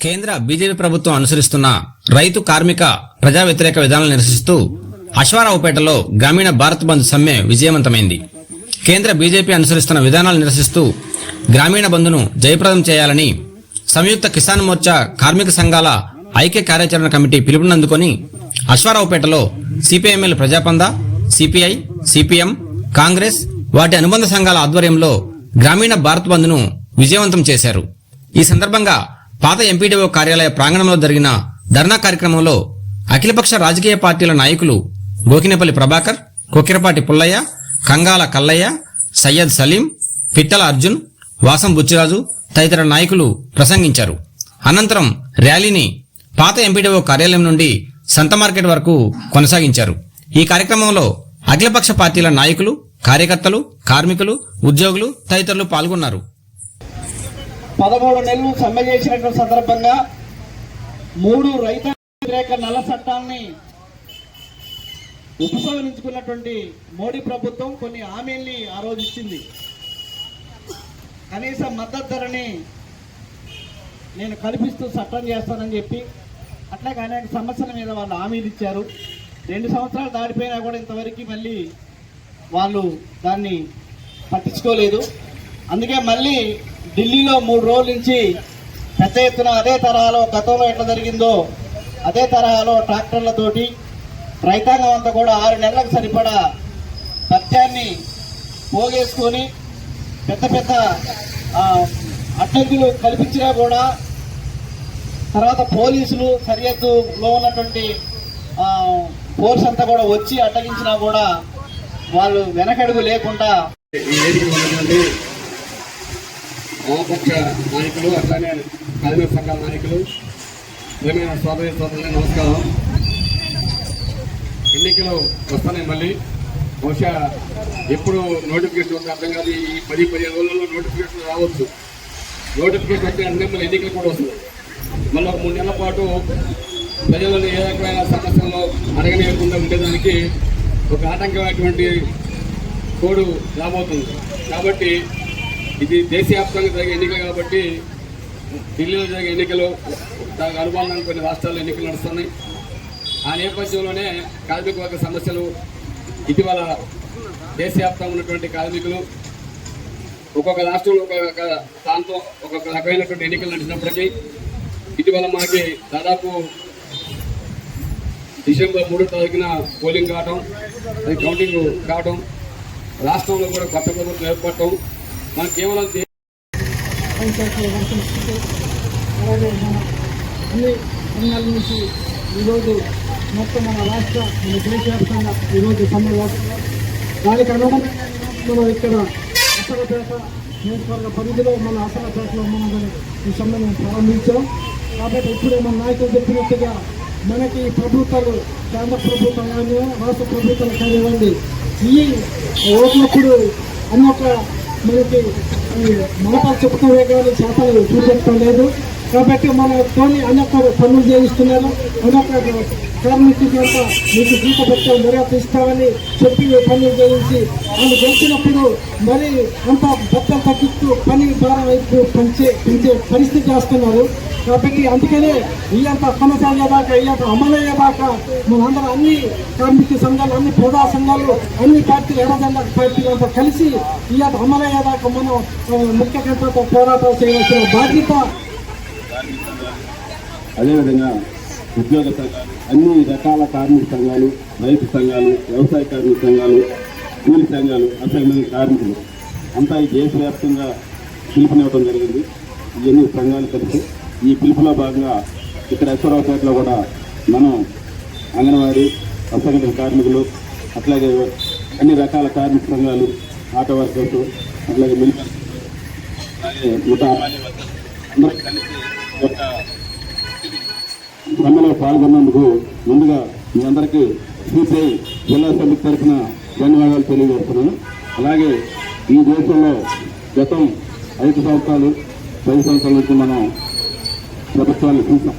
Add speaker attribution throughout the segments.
Speaker 1: కేంద్ర బీజేపీ ప్రభుత్వం అనుసరిస్తున్న రైతు కార్మిక ప్రజా వ్యతిరేక విధానాలను నిరసిస్తూ అశ్వారావుపేటలో గ్రామీణ భారత్ బంద్ సమ్మె విజయవంతమైంది. కేంద్ర బీజేపీ అనుసరిస్తున్న విధానాలు నిరసిస్తూ గ్రామీణ బంద్ను జయప్రదం చేయాలని సంయుక్త కిసాన్ మోర్చా కార్మిక సంఘాల ఐక్య కార్యాచరణ కమిటీ పిలుపునందుకొని అశ్వారావుపేటలో సిపిఎంఎల్ ప్రజాపంద సిపిఐ సిపిఎం కాంగ్రెస్ వాటి అనుబంధ సంఘాల ఆధ్వర్యంలో గ్రామీణ భారత్ బంద్ను విజయవంతం చేశారు. ఈ సందర్భంగా పాత ఎంపీడీఓ కార్యాలయ ప్రాంగణంలో జరిగిన ధర్నా కార్యక్రమంలో అఖిలపక్ష రాజకీయ పార్టీల నాయకులు గోకినపల్లి ప్రభాకర్ కొక్కిరపాటి పుల్లయ్య కంగాల కల్లయ్య సయ్యద్ సలీం పిట్టల అర్జున్ వాసం బుచ్చిరాజు తదితర నాయకులు ప్రసంగించారు. అనంతరం ర్యాలీని పాత ఎంపీడీఓ కార్యాలయం నుండి సంత మార్కెట్ వరకు కొనసాగించారు. ఈ కార్యక్రమంలో అఖిలపక్ష పార్టీల నాయకులు కార్యకర్తలు కార్మికులు ఉద్యోగులు తదితరులు పాల్గొన్నారు.
Speaker 2: పదమూడు నెలలు సమ్మె చేసినటువంటి సందర్భంగా మూడు రైతు వ్యతిరేక నల్ల చట్టాన్ని ఉపసంహరించుకున్నటువంటి మోడీ ప్రభుత్వం కొన్ని హామీల్ని ఆ రోజు ఇచ్చింది. కనీస మద్దతు ధరని నేను కల్పిస్తూ చట్టం చేస్తానని చెప్పి అట్లాగే అనేక సమస్యల మీద వాళ్ళు హామీలు ఇచ్చారు. రెండు సంవత్సరాలు దాటిపోయినా కూడా ఇంతవరకు మళ్ళీ వాళ్ళు దాన్ని పట్టించుకోలేదు. అందుకే మళ్ళీ ఢిల్లీలో మూడు రోజుల నుంచి పెద్ద ఎత్తున అదే తరహాలో గతంలో ఎట్లా జరిగిందో అదే తరహాలో ట్రాక్టర్లతోటి రైతాంగం అంతా కూడా ఆరు నెలలకు సరిపడా పత్యాన్ని పోగేసుకొని పెద్ద పెద్ద అడ్డంకులు కల్పించినా కూడా తర్వాత పోలీసులు సరిహద్దులో ఉన్నటువంటి ఫోర్స్ అంతా కూడా వచ్చి అడ్డగించినా కూడా వాళ్ళు వెనకడుగు లేకుండా
Speaker 3: ఈ వామపక్ష నాయకులు అట్లానే కార్మిక సంఘాల నాయకులు ఏమైనా సోదరి సోదరులు నమస్కారం. ఎన్నికలు వస్తున్నాయి మళ్ళీ. బహుశా ఎప్పుడు నోటిఫికేషన్ ఉంటే అర్థం కాదు ఈ పది పదిహేను రోజుల్లో నోటిఫికేషన్ రావచ్చు. నోటిఫికేషన్ వచ్చే అంటే మళ్ళీ ఎన్నికలు కూడా వస్తుంది మళ్ళీ ఒక మూడు నెలల పాటు ప్రజలను ఏ రకమైన సమస్యల్లో అడగనీయకుండా ఉండేదానికి ఒక ఆటంకమైనటువంటి కోడు రాబోతుంది. కాబట్టి ఇది దేశవ్యాప్తంగా జరిగే ఎన్నికలు కాబట్టి ఢిల్లీలో జరిగే ఎన్నికలు దానికి అనుబంధంగా కొన్ని రాష్ట్రాల్లో ఎన్నికలు నడుస్తున్నాయి. ఆ నేపథ్యంలోనే కార్మిక వర్గ సమస్యలు ఇటీవల దేశవ్యాప్తంగా ఉన్నటువంటి కార్మికులు ఒక్కొక్క రాష్ట్రంలో ఒక్కొక్క ప్రాంతం ఒక్కొక్క రకమైనటువంటి ఎన్నికలు నడిచినప్పటికీ ఇటీవల మనకి దాదాపు డిసెంబర్ మూడో తారీఖున పోలింగ్ కావటం అది కౌంటింగ్ కావటం రాష్ట్రంలో కూడా కొత్త ప్రభుత్వం ఏర్పడటం మన కేవలం
Speaker 4: అలాగే మన అన్ని రంగాల నుంచి ఈరోజు మొత్తం మన రాష్ట్ర మన దేశవ్యాప్తంగా ఈరోజు సమ్మె దానికి అనుగుణంగా మనం ఇక్కడ అసలపేట నియోజకవర్గ పరిధిలో మన అసలపేటలో మనం ఈ సమ్మెను ప్రారంభించాం. కాబట్టి ఇప్పుడే మన నాయకులు చెప్పినట్టుగా మనకి ప్రభుత్వాలు కేంద్ర ప్రభుత్వం కానీ రాష్ట్ర ప్రభుత్వాలు కానివ్వండి ఈ ఓట్లప్పుడు అని ఒక మనకి మాటలు చెప్తామే కానీ చేతలు చూపెట్టడం లేదు కాబట్టి మన తోని అనేక పనులు చేయిస్తున్నారు. అనేక కార్మికులకి చేత మీకు జీత పెట్టే మర్యాద ఇస్తామని చెప్పి పని చేయించి వాళ్ళు గెలిచినప్పుడు మరి అంత బట్టలు తగ్గిస్తూ పని భారం వైపు పెంచే పెంచే పరిస్థితి చేస్తున్నారు. కాబట్టి అందుకనే ఈ అంత కొనసాగేదాకా ఈ అంత అమలయ్యేదాకా మనందరం అన్ని కార్మిక సంఘాలు అన్ని ప్రజా సంఘాలు అన్ని పార్టీలు ఎడజెండా పార్టీలు అంతా కలిసి ఈ అంత అమలయ్యేదాకా మనం ముఖ్య కర్తతో పోరాటం చేయవలసిన బాధ్యత
Speaker 5: అదేవిధంగా ఉద్యోగ సంఘాలు అన్ని రకాల కార్మిక సంఘాలు రైతు సంఘాలు వ్యవసాయ కార్మిక సంఘాలు కూలి సంఘాలు అసలు కార్మికులు. అంతా ఈ దేశవ్యాప్తంగా పిలుపునివ్వడం జరిగింది. ఇవన్నీ సంఘాలు కలిసి ఈ పిలుపులో భాగంగా ఇక్కడ అశ్వరావుపేటలో కూడా మనం అంగన్వాడీ అసంఘటిత కార్మికులు అట్లాగే అన్ని రకాల కార్మిక సంఘాలు ఆటో వర్కర్స్ అట్లాగే మిలిటరీ అలాగే ముఠా అందరూ కలిసి ఒక సమ్మెలో పాల్గొన్నందుకు ముందుగా మీ అందరికీ సిపిఐ జిల్లా సమితి తరఫున ధన్యవాదాలు తెలియజేస్తున్నాను. అలాగే ఈ దేశంలో గతం ఐదు సంవత్సరాలు పది సంవత్సరాల నుంచి మనం ప్రభుత్వాన్ని చూసాం.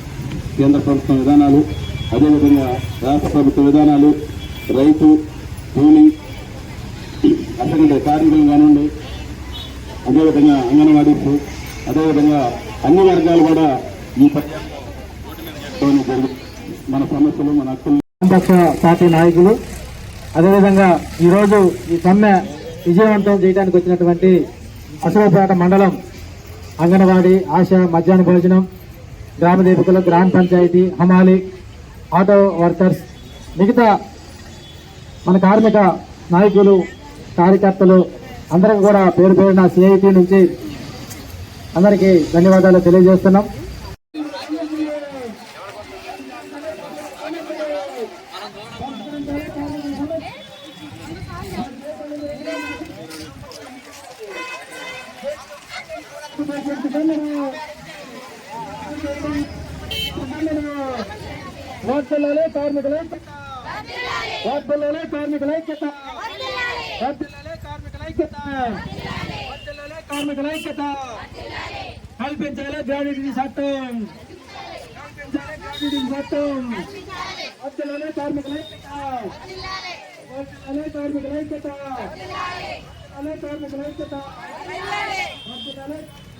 Speaker 5: కేంద్ర ప్రభుత్వం విధానాలు అదేవిధంగా రాష్ట్ర ప్రభుత్వ విధానాలు రైతు కూలీ అసలు కార్మికులు కానివ్వండి అదేవిధంగా అంగన్వాడీస్ అదేవిధంగా అన్ని వర్గాలు కూడా ఈ పర్యావరణ మన సమస్యలు మన హక్కులు.
Speaker 6: పార్టీ నాయకులు. అదేవిధంగా ఈరోజు ఈ సమ్మె విజయవంతం చేయడానికి వచ్చినటువంటి అసలపేట మండలం అంగన్వాడీ ఆశ మధ్యాహ్న భోజనం గ్రామ దీపికలు గ్రామ పంచాయతీ హమాలి ఆటో వర్కర్స్ మిగతా మన కార్మిక నాయకులు కార్యకర్తలు అందరికి కూడా పేరు పేరున సిఐటి నుంచి అందరికీ ధన్యవాదాలు తెలియజేస్తున్నాం. వార్తలలో కార్మికుల వార్తలలో కార్మికుల ఐక్యత వార్తలలో కార్మికుల ఐక్యత వార్తలలో కార్మికుల ఐక్యత కల్పించాలి గ్రాడ్యుటీ చట్టం కల్పించాలి గ్రాడ్యుటీ చట్టం వార్తలలో కార్మికుల ఐక్యత వార్తలలో కార్మికుల ఐక్యత వార్తలలో కార్మికుల ఐక్యత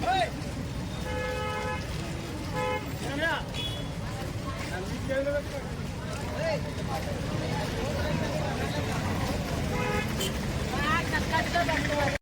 Speaker 6: Hey! Thank you.